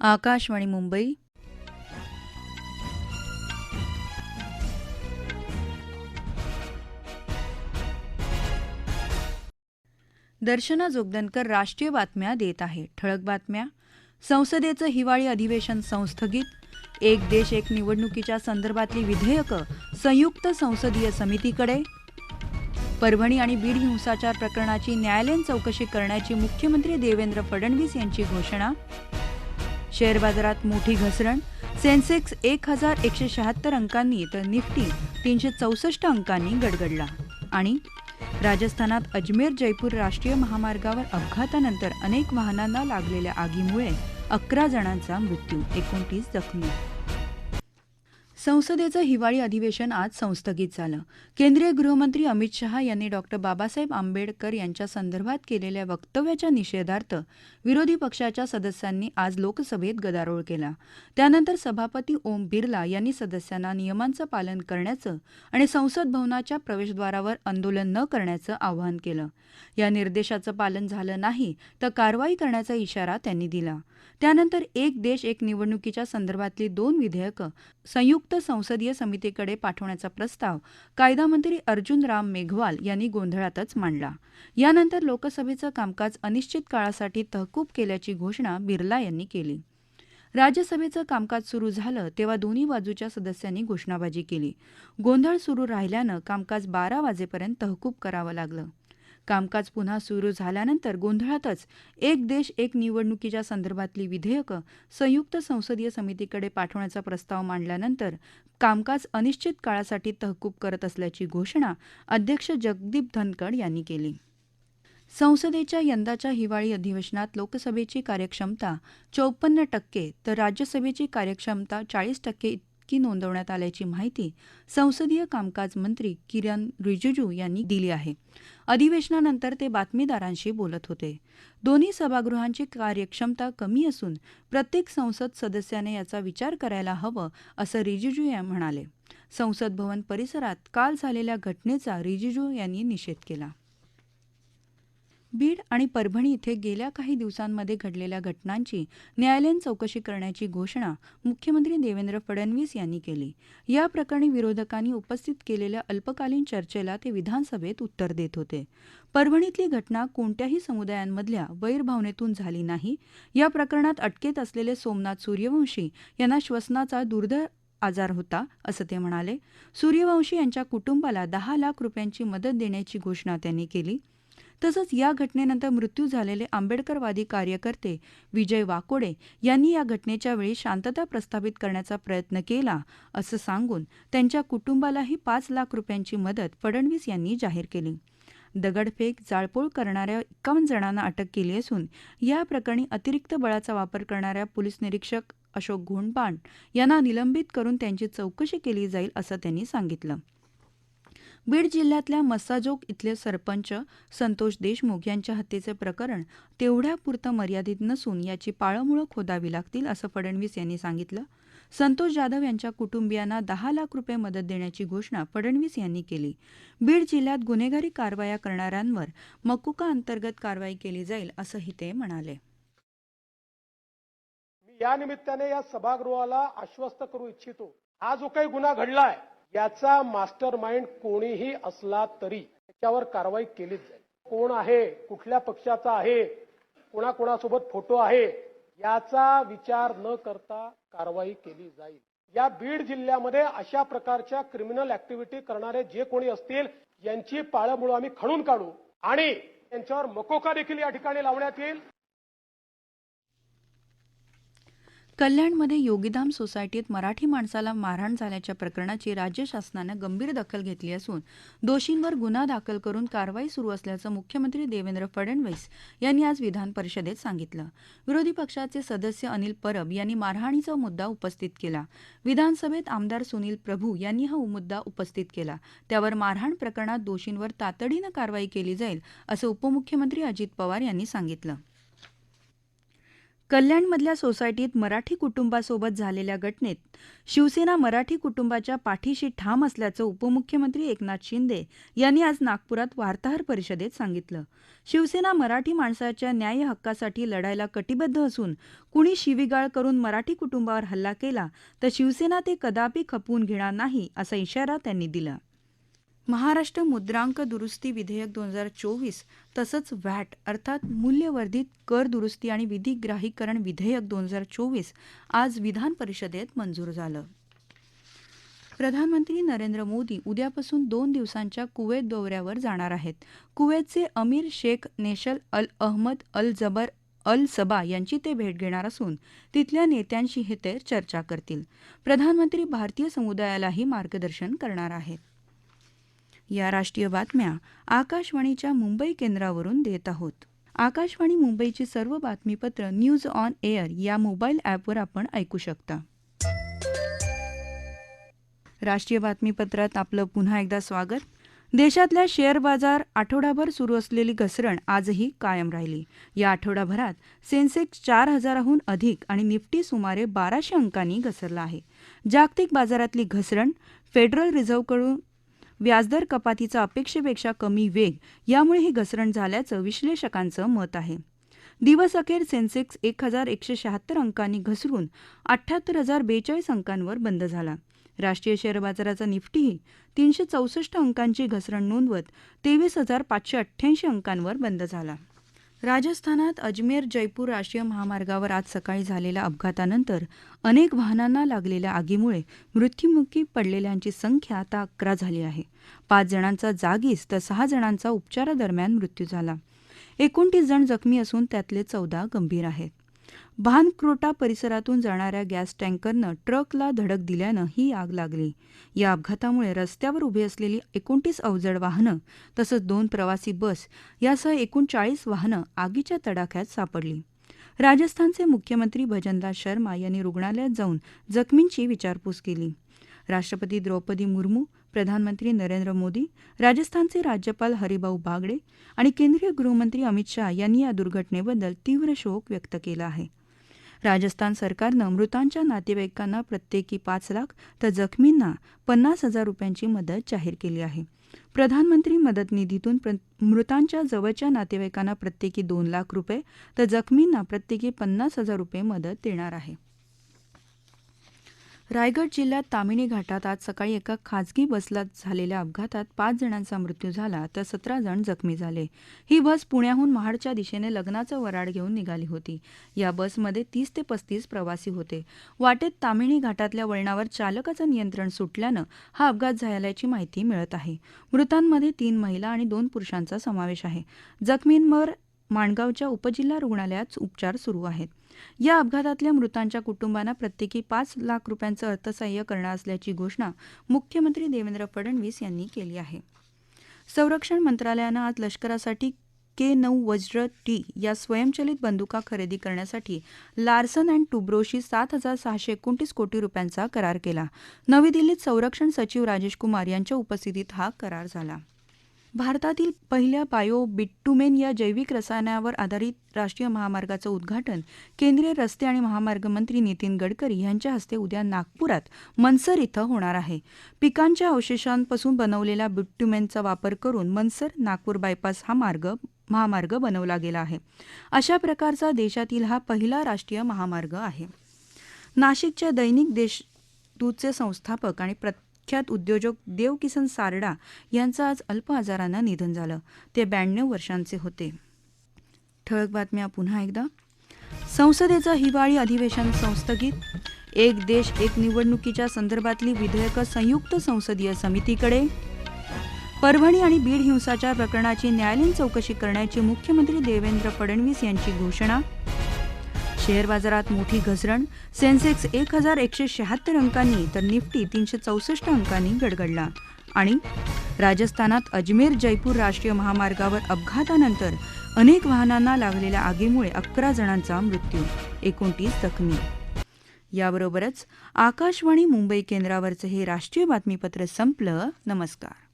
आकाशवाणी मुंबई. दर्शना जोगदनकर राष्ट्रीय बातम्या देत आहे. ठळक बातम्या. संसदेचं हिवाळी अधिवेशन संस्थगित. एक देश एक निवडणुकीच्या संदर्भातली विधेयकं संयुक्त संसदीय समितीकडे. परभणी आणि बीड हिंसाचार प्रकरणाची न्यायालयीन चौकशी करण्याची मुख्यमंत्री देवेंद्र फडणवीस यांची घोषणा. शेअर बाजारात मोठी घसरण. सेन्सेक्स एक हजार एकशे शहात्तर अंकांनी तर निफ्टी तीनशे चौसष्ट अंकांनी गडगडला. आणि राजस्थानात अजमेर जयपूर राष्ट्रीय महामार्गावर अपघातानंतर अनेक वाहनांना लागलेल्या आगीमुळे अकरा जणांचा मृत्यू एकोणतीस जखमी. संसदेचं हिवाळी अधिवेशन आज संस्थगित झालं. केंद्रीय गृहमंत्री अमित शहा यांनी डॉक्टर बाबासाहेब आंबेडकर यांच्या संदर्भात केलेल्या वक्तव्याच्या निषेधार्थ विरोधी पक्षाच्या सदस्यांनी आज लोकसभेत गदारोळ केला. त्यानंतर सभापती ओम बिर्ला यांनी सदस्यांना नियमांचं पालन करण्याचं आणि संसद भवनाच्या प्रवेशद्वारावर आंदोलन न करण्याचं आवाहन केलं. या निर्देशाचं पालन झालं नाही तर कारवाई करण्याचा इशारा त्यांनी दिला. त्यानंतर एक देश एक निवडणुकीच्या संदर्भातली दोन विधेयकं संयुक्त संसदीय समितीकडे पाठवण्याचा प्रस्ताव कायदा मंत्री अर्जुन राम मेघवाल यांनी गोंधळातच मांडला. यानंतर लोकसभेचं कामकाज अनिश्चित काळासाठी तहकूब केल्याची घोषणा बिर्ला यांनी केली. राज्यसभेचं कामकाज सुरू झालं तेव्हा दोन्ही बाजूच्या सदस्यांनी घोषणाबाजी केली. गोंधळ सुरू राहिल्यानं कामकाज बारा वाजेपर्यंत तहकूब करावं लागलं. कामकाज पुन्हा सुरू झाल्यानंतर गोंधळातच एक देश एक निवडणुकीच्या संदर्भातली विधेयकं संयुक्त संसदीय समितीकडे पाठवण्याचा प्रस्ताव मांडल्यानंतर कामकाज अनिश्चित काळासाठी तहकूब करत असल्याची घोषणा अध्यक्ष जगदीप धनकड यांनी केली. संसदेच्या यंदाच्या हिवाळी अधिवेशनात लोकसभेची कार्यक्षमता चौपन्न टक्के तर राज्यसभेची कार्यक्षमता चाळीस टक्के इतकी नोंदवण्यात आल्याची माहिती संसदीय कामकाज मंत्री किरण रिजिजू यांनी दिली आहे. अधिवेशनानंतर ते बातमीदारांशी बोलत होते. दोन्ही सभागृहांची कार्यक्षमता कमी असून प्रत्येक संसद सदस्याने याचा विचार करायला हवं असं रिजिजू या म्हणाले. संसद भवन परिसरात काल झालेल्या घटनेचा रिजिजू यांनी निषेध केला. बीड आणि परभणी इथे गेल्या काही दिवसांमध्ये घडलेल्या घटनांची न्यायालयीन चौकशी करण्याची घोषणा मुख्यमंत्री देवेंद्र फडणवीस यांनी केली. या प्रकरणी विरोधकांनी उपस्थित केलेल्या अल्पकालीन चर्चेला ते विधानसभेत उत्तर देत होते. परभणीतली घटना कोणत्याही समुदायांमधल्या वैरभावनेतून झाली नाही. या प्रकरणात अटकेत असलेले सोमनाथ सूर्यवंशी यांना श्वसनाचा दुर्धर आजार होता असं ते म्हणाले. सूर्यवंशी यांच्या कुटुंबाला दहा लाख रुपयांची मदत देण्याची घोषणा त्यांनी केली. तसंच या घटनेनंतर मृत्यू झालेले आंबेडकरवादी कार्यकर्ते विजय वाकोडे यांनी या घटनेच्या वेळी शांतता प्रस्थापित करण्याचा प्रयत्न केला असं सांगून त्यांच्या कुटुंबालाही पाच लाख रुपयांची मदत फडणवीस यांनी जाहीर केली. दगडफेक जाळपोळ करणाऱ्या एकावन्न जणांना अटक केली असून या प्रकरणी अतिरिक्त बळाचा वापर करणाऱ्या पोलीस निरीक्षक अशोक घोणपाण यांना निलंबित करून त्यांची चौकशी केली जाईल असं त्यांनी सांगितलं. बीड जिल्ह्यातल्या मस्साजोग इथले सरपंच संतोष देशमुख यांच्या हत्येचे प्रकरण तेवढ्यापुरतं मर्यादित नसून याची पाळंमुळं खोदावी लागतील असं फडणवीस यांनी सांगितलं. संतोष जाधव यांच्या कुटुंबियांना दहा लाख रुपये मदत देण्याची घोषणा फडणवीस यांनी केली. बीड जिल्ह्यात गुन्हेगारी कारवाया करणाऱ्यांवर मकुका अंतर्गत कारवाई केली जाईल असंही ते म्हणाले. या निमित्ताने या सभागृहाला आश्वस्त करू इच्छितो. हा जो काही गुन्हा घडलाय याचा मास्टर माइंड कोणीही असला तरी त्याच्यावर कारवाई केलीच जाईल. कोण आहे कुठल्या पक्षाचा आहे कोणाकोणासोबत फोटो आहे याचा विचार न करता कारवाई केली जाईल. या बीड जिल्ह्यामध्ये अशा प्रकारच्या क्रिमिनल ऍक्टिव्हिटी करणारे जे कोणी असतील यांची पाळंमुळं आम्ही खणून काढू आणि त्यांच्यावर मकोका देखील या ठिकाणी लावण्यात येईल. कल्याणमध्ये योगीधाम सोसायटीत मराठी माणसाला मारहाण झाल्याच्या प्रकरणाची राज्य शासनानं गंभीर दखल घेतली असून दोषींवर गुन्हा दाखल करून कारवाई सुरू असल्याचं मुख्यमंत्री देवेंद्र फडणवीस यांनी आज विधान परिषदेत सांगितलं. विरोधी पक्षाचे सदस्य अनिल परब यांनी मारहाणीचा मुद्दा उपस्थित केला. विधानसभेत आमदार सुनील प्रभू यांनी हा मुद्दा उपस्थित केला. त्यावर मारहाण प्रकरणात दोषींवर तातडीनं कारवाई केली जाईल असं उपमुख्यमंत्री अजित पवार यांनी सांगितलं. कल्याणमधल्या सोसायटीत मराठी कुटुंबासोबत झालेल्या घटनेत शिवसेना मराठी कुटुंबाच्या पाठीशी ठाम असल्याचं उपमुख्यमंत्री एकनाथ शिंदे यांनी आज नागपुरात वार्ताहर परिषदेत सांगितलं. शिवसेना मराठी माणसाच्या न्याय हक्कासाठी लढायला कटिबद्ध असून कुणी शिवीगाळ करून मराठी कुटुंबावर हल्ला केला तर शिवसेना ते कदापि खपवून घेणार नाही असा इशारा त्यांनी दिला. महाराष्ट्र मुद्रांक दुरुस्ती विधेयक दोन हजार चोवीस तसंच व्हॅट अर्थात मूल्यवर्धित कर दुरुस्ती आणि विधिग्राहीकरण विधेयक दोन हजार चोवीस आज विधान परिषदेत मंजूर झालं. प्रधानमंत्री नरेंद्र मोदी उद्यापासून दोन दिवसांच्या कुवेत दौऱ्यावर जाणार आहेत. कुवेतचे अमीर शेख नेशल अल अहमद अल जबर अल सबा यांची ते भेट घेणार असून तिथल्या नेत्यांशी ते चर्चा करतील. प्रधानमंत्री भारतीय समुदायालाही मार्गदर्शन करणार आहेत. या राष्ट्रीय बातम्या आकाशवाणीच्या मुंबई केंद्रावरून देत आहोत. आकाशवाणी मुंबईची सर्व बातमीपत्र न्यूज ऑन एअर या मोबाईल ॲपवर आपण ऐकू शकता. राष्ट्रीय बातमीपत्रात आपलं पुन्हा एकदा स्वागत. देशातल्या शेअर बाजार आठवडाभर सुरू असलेली घसरण आजही कायम राहिली. या आठवडाभरात सेन्सेक्स चार हजाराहून अधिक आणि निफ्टी सुमारे बाराशे अंकांनी घसरला आहे. जागतिक बाजारातली घसरण फेडरल रिझर्व्हकडून व्याजदर कपातीचा अपेक्षेपेक्षा कमी वेग यामुळे ही घसरण झाल्याचं विश्लेषकांचं मत आहे. दिवस अखेर सेन्सेक्स एक हजार एकशे शहात्तर अंकांनी घसरून अठ्ठ्याहत्तर हजार बेचाळीस अंकांवर बंद झाला. राष्ट्रीय शेअर बाजाराचा निफ्टीही तीनशे चौसष्ट अंकांची घसरण नोंदवत तेवीस हजार पाचशे अठ्ठ्याऐंशी अंकांवर बंद झाला. राजस्थानात अजमेर जयपूर राष्ट्रीय महामार्गावर आज सकाळी झालेल्या अपघातानंतर अनेक वाहनांना लागलेल्या आगीमुळे मृत्युमुखी पडलेल्यांची संख्या आता अकरा झाली आहे. पाच जणांचा जागीच तर सहा जणांचा उपचारादरम्यान मृत्यू झाला. एकोणतीस जण जखमी असून त्यातले चौदा गंभीर आहेत. भानक्रोटा परिसरातून जाणाऱ्या गॅस टँकरनं ट्रकला धडक दिल्यानं ही आग लागली. या अपघातामुळे रस्त्यावर उभी असलेली एकोणतीस अवजड वाहनं तसंच दोन प्रवासी बस यासह एकूण चाळीस वाहनं आगीच्या तडाख्यात सापडली. राजस्थानचे मुख्यमंत्री भजनलाल शर्मा यांनी रुग्णालयात जाऊन जखमींची विचारपूस केली. राष्ट्रपती द्रौपदी मुर्मू प्रधानमंत्री नरेंद्र मोदी राजस्थानचे राज्यपाल हरिभाऊ बागडे आणि केंद्रीय गृहमंत्री अमित शाह यांनी या दुर्घटनेबद्दल तीव्र शोक व्यक्त केला आहे. राजस्थान सरकारनं मृतांच्या नातेवाईकांना प्रत्येकी पाच लाख तर जखमींना पन्नास हजार रुपयांची मदत जाहीर केली आहे. प्रधानमंत्री मदत निधीतून प्र मृतांच्या जवळच्या नातेवाईकांना प्रत्येकी दोन लाख रुपये तर जखमींना प्रत्येकी पन्नास हजार रुपये मदत देणार आहे. रायगड जिल्ह्यात तामिणी घाटात आज सकाळी एका खाजगी बसला झालेल्या अपघातात पाच जणांचा मृत्यू झाला तर सतरा जण जखमी झाले. ही बस पुण्याहून महाडच्या दिशेने लग्नाचं वराड घेऊन निघाली होती. या बसमध्ये तीस ते पस्तीस प्रवासी होते. वाटेत तामिणी घाटातल्या वळणावर चालकाचं नियंत्रण सुटल्यानं हा अपघात झाल्याची माहिती मिळत आहे. मृतांमध्ये तीन महिला आणि दोन पुरुषांचा समावेश आहे. जखमींवर माणगावच्या उपजिल्हा रुग्णालयात उपचार सुरू आहेत. या अपघातातल्या मृतांच्या कुटुंबांना प्रत्येकी पाच लाख रुपयांचं अर्थसहाय्य करणार असल्याची घोषणा मुख्यमंत्री देवेंद्र फडणवीस यांनी केली आहे. संरक्षण मंत्रालयानं आज लष्करासाठी के नऊ वज्र टी या स्वयंचलित बंदुका खरेदी करण्यासाठी लार्सन अँड टुब्रोशी सात हजार सहाशे एकोणतीस कोटी रुपयांचा करार केला. नवी दिल्लीत संरक्षण सचिव राजेश कुमार यांच्या उपस्थितीत हा करार झाला. भारतातील पहिल्या बायो बिट्टुमेन या जैविक रसायनावर आधारित राष्ट्रीय महामार्गाचं उद्घाटन केंद्रीय रस्ते आणि महामार्ग मंत्री नितीन गडकरी यांच्या हस्ते उद्या नागपुरात मनसर इथं होणार आहे. पिकांच्या अवशेषांपासून बनवलेल्या बिट्टुमेनचा वापर करून मनसर नागपूर बायपास हा मार्ग महामार्ग बनवला गेला आहे. अशा प्रकारचा देशातील हा पहिला राष्ट्रीय महामार्ग आहे. नाशिकच्या दैनिक देशदूतचे संस्थापक आणि प्रख्यात उद्योजक देवकिसन सारडा यांचं आज अल्प आजारानं निधन झालं. ते ब्याण्णव वर्षांचे होते. ठळक बातम्या पुन्हा एकदा. संसदेचं हिवाळी अधिवेशन संस्थगित. एक देश एक निवडणुकीच्या संदर्भातली विधेयकं संयुक्त संसदीय समितीकडे. परभणी आणि बीड हिंसाचार प्रकरणाची न्यायालयीन चौकशी करण्याची मुख्यमंत्री देवेंद्र फडणवीस यांची घोषणा. शेअर बाजारात मोठी घसरण. सेन्सेक्स एक हजार एकशे शहात्तर अंकांनी तर निफ्टी तीनशे चौसष्ट अंकांनी गडगडला. आणि राजस्थानात अजमेर जयपूर राष्ट्रीय महामार्गावर अपघातानंतर अनेक वाहनांना लागलेल्या आगीमुळे अकरा जणांचा मृत्यू एकोणतीस जखमी. याबरोबरच आकाशवाणी मुंबई केंद्रावरचं हे राष्ट्रीय बातमीपत्र संपलं. नमस्कार.